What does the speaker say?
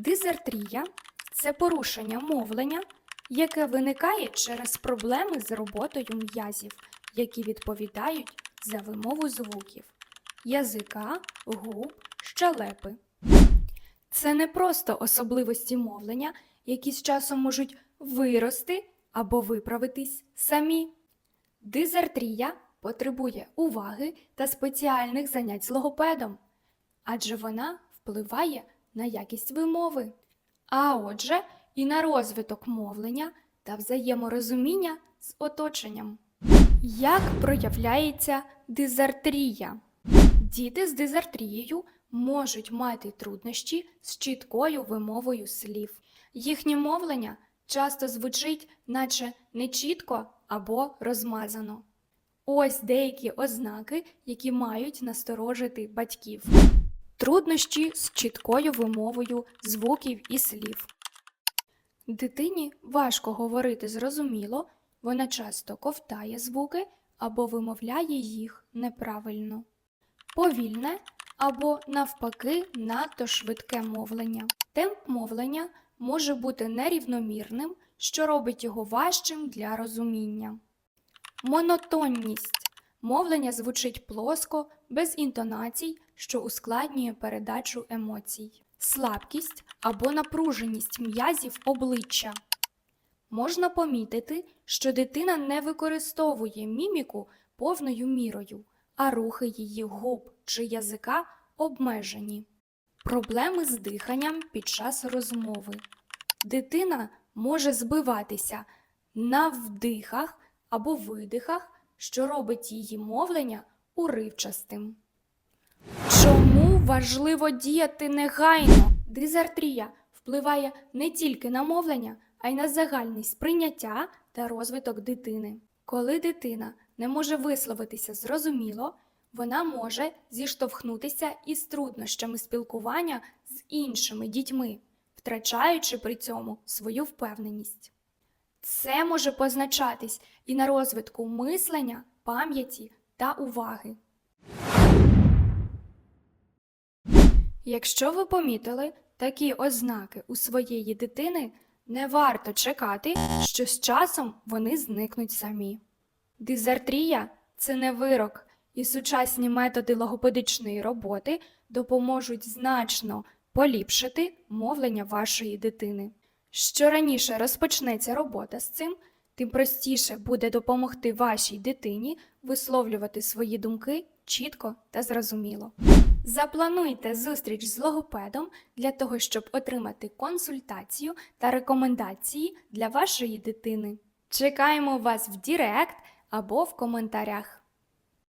Дизартрія це порушення мовлення, яке виникає через проблеми з роботою м'язів, які відповідають за вимову звуків язика, губ, щелепи. Це не просто особливості мовлення, які з часом можуть вирости або виправитись самі. Дизартрія потребує уваги та спеціальних занять з логопедом, адже вона впливає на якість вимови, а отже, і на розвиток мовлення та взаєморозуміння з оточенням. Як проявляється дизартрія? Діти з дизартрією можуть мати труднощі з чіткою вимовою слів. Їхнє мовлення часто звучить, наче нечітко або розмазано. Ось деякі ознаки, які мають насторожити батьків. Труднощі з чіткою вимовою звуків і слів. Дитині важко говорити зрозуміло, вона часто ковтає звуки або вимовляє їх неправильно. Повільне або, навпаки, надто швидке мовлення. Темп мовлення може бути нерівномірним, що робить його важчим для розуміння. Монотонність. Мовлення звучить плоско, без інтонацій, що ускладнює передачу емоцій. Слабкість або напруженість м'язів обличчя. Можна помітити, що дитина не використовує міміку повною мірою, а рухи її губ чи язика обмежені. Проблеми з диханням під час розмови. Дитина може збиватися на вдихах або видихах, що робить її мовлення уривчастим. Чому важливо діяти негайно? Дизартрія впливає не тільки на мовлення, а й на загальне сприйняття та розвиток дитини. Коли дитина не може висловитися зрозуміло, вона може зіштовхнутися із труднощами спілкування з іншими дітьми, втрачаючи при цьому свою впевненість. Це може позначатись і на розвитку мислення, пам'яті та уваги. Якщо ви помітили такі ознаки у своєї дитини, не варто чекати, що з часом вони зникнуть самі. Дизартрія це не вирок, і сучасні методи логопедичної роботи допоможуть значно поліпшити мовлення вашої дитини. Що раніше розпочнеться робота з цим, тим простіше буде допомогти вашій дитині висловлювати свої думки чітко та зрозуміло. Заплануйте зустріч з логопедом для того, щоб отримати консультацію та рекомендації для вашої дитини. Чекаємо вас в Дірект або в коментарях.